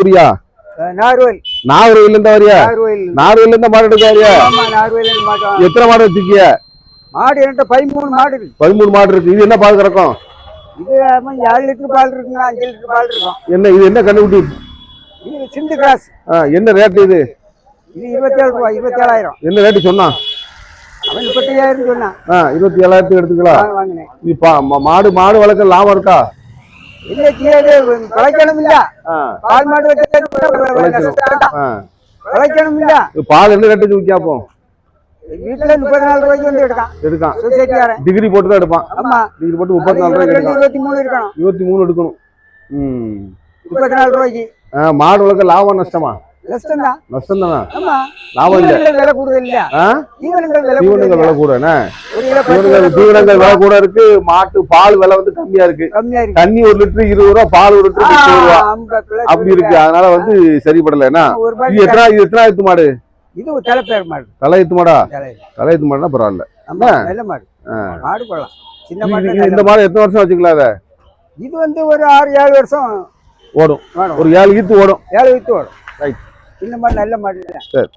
புரியா? நார்வேல் நாகர்கோயில இருந்தா வரியா நார்வேல் இருந்தா மாடு எடுக்க வரியா ஆமா நார்வேல் மாட்டோம் எத்தனை மாடு வச்சிருக்கிய? மாடு என்கிட்ட பதிமூணு மாடு இருக்கு. பதிமூணு மாடு இருக்கு. இது என்ன பால் கறக்கும்? இது ஏழு லிட்டர் பால் இருக்குங்க அஞ்சு லிட்டர் பால் இருக்கும். என்ன இது என்ன கண்டுபிடி? இது சிந்து கிராஸ். என்ன ரேட் இது? இது இருபத்தேழு ரூபாய் இருபத்தேழாயிரம். என்ன ரேட்டு சொன்னான் அவன் முப்பத்தையாயிரம் சொன்னான். ஆ இருபத்தி ஏழாயிரத்துக்கு எடுத்துக்கலாம். மாடு மாடு வளர்க்க லாபம் இருக்கா? இல்ல கீழே பால் மாடு இல்ல. இது பால் என்ன ரேட்டுக்கு விற்காப்போ வீட்டுல முப்பத்தி நாலு ரூபாய்க்கு வந்து எடுக்கான் டிகிரி போட்டு தான் எடுப்பான். ஆமா. டிகிரி போட்டு முப்பத்தி நாலு ரூபாய்க்கு எடுக்கான் இருபத்தி மூணு இருக்கணும். இருபத்தி மூணு எடுக்கணும். முப்பத்தி நாலு ரூபாய்க்கு. மாடு வளர்க்க லாபம் நஷ்டமா? தான். நஷ்டம் தானே? ஆமா. லாபம் இல்லை. தீவனங்கள் விலை கூடுதல் இல்ல. ஆ? தீவனங்கள் விலை தீவனங்கள் கூடுதல் விலை கூட என்ன? ஒரு கிலோ பத்து தீவனங்கள் ரூபாய் தீவனங்கள் விலை கூட இருக்கு. மாட்டு பால் விலை வந்து கம்மியா இருக்கு. கம்மியா இருக்கு. தண்ணி ஒரு லிட்டர் இருபது ரூபா பால் ஒரு லிட்டர் முப்பது ரூபா. அப்படி இருக்கு. அதனால வந்து சரிப்படல. என்ன? இது எத்தனை இது எத்தனாயிரத்து மாடு? இது தலைப்பேர் மாடு. தலையத்து மாடா? தலை. தலையத்து மாடுனா பரவாயில்ல. நல்ல மாடு. மாடு கொள்ளலாம். சின்ன மாடு இந்த மாடு எத்தனை வருஷம் வச்சுக்கலாம் அத? இது வந்து ஒரு ஆறு ஏழு வருஷம் ஓடும். ஒரு ஏழு ஈத்து ஓடும். ஏழு வித்து வரும் ரைட் இந்த மாதிரி நல்ல மாடு சரி.